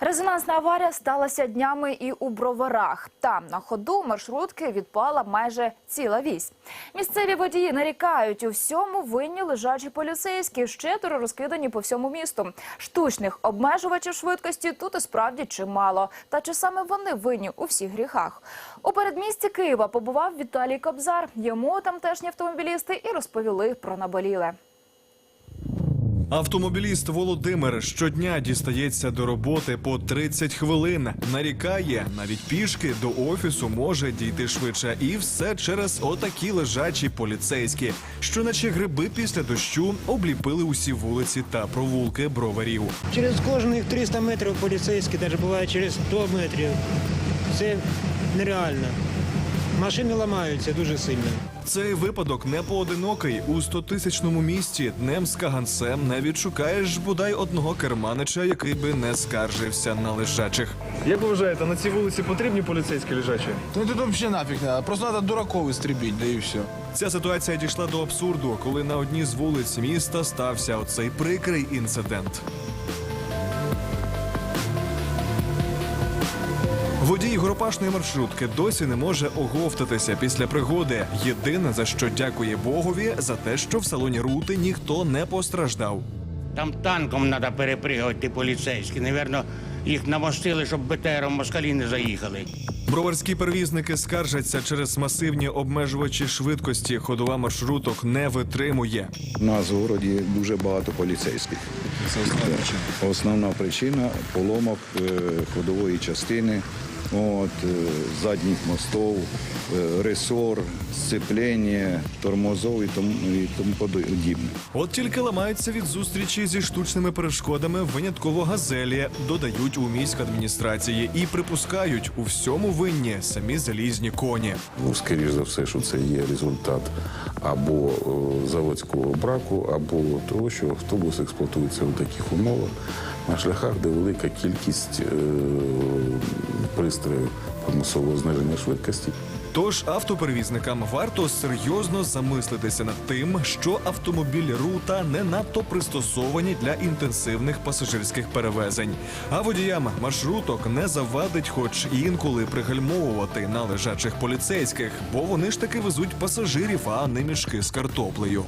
Резонансна аварія сталася днями і у броварах. Там на ходу маршрутки відпала майже ціла вісь. Місцеві водії нарікають, у всьому винні лежачі поліцейські, щедро розкидані по всьому місту. Штучних обмежувачів швидкості тут і справді чимало. Та чи саме вони винні у всіх гріхах? У передмісті Києва побував Віталій Кобзар. Йому тамтешні автомобілісти і розповіли про наболіле. Автомобіліст Володимир щодня дістається до роботи по 30 хвилин. Нарікає, навіть пішки до офісу може дійти швидше, і все через отакі лежачі поліцейські, що, наче гриби після дощу, обліпили усі вулиці та провулки броварів. Через кожних 300 метрів поліцейські, навіть буває через 100 метрів. Це нереально. Машини ламаються дуже сильно. Цей випадок не поодинокий. У стотисячному місті днем з каганцем не відшукаєш бодай одного керманича, який би не скаржився на лежачих. Як ви вважаєте, на цій вулиці потрібні поліцейські лежачі? Ну тут вообще нафиг не надо. Просто надо дураков истребить, да и все. Ця ситуація дійшла до абсурду, коли на одній з вулиць міста стався оцей прикрий інцидент. Водій горопашної маршрутки досі не може оговтатися після пригоди. Єдине за що дякує Богові за те, що в салоні рути ніхто не постраждав. Там танком треба перепригувати поліцейські. Навірно, їх намостили, щоб БТРом москалі не заїхали. Броварські перевізники скаржаться через масивні обмежувачі швидкості. Ходова маршруток не витримує. У нас в городі дуже багато поліцейських. Це основна причина. Основна причина поломок е, ходової частини, от, е, задніх мостов, е, ресор, сцеплення, тормозов і тому, і тому подібне. От тільки ламаються від зустрічі зі штучними перешкодами винятково газелі, додають у міськадміністрації і припускають у всьому винні самі залізні коні. Ну, скоріш за все, що це є результат або е, заводського браку, або того, що автобус експлуатується у таких умовах на шляхах, де велика кількість е, пристроїв примусового зниження швидкості. Тож автоперевізникам варто серйозно замислитися над тим, що автомобіль рута не надто пристосовані для інтенсивних пасажирських перевезень. А водіям маршруток не завадить, хоч інколи пригальмовувати на лежачих поліцейських, бо вони ж таки везуть пасажирів, а не мішки з картоплею.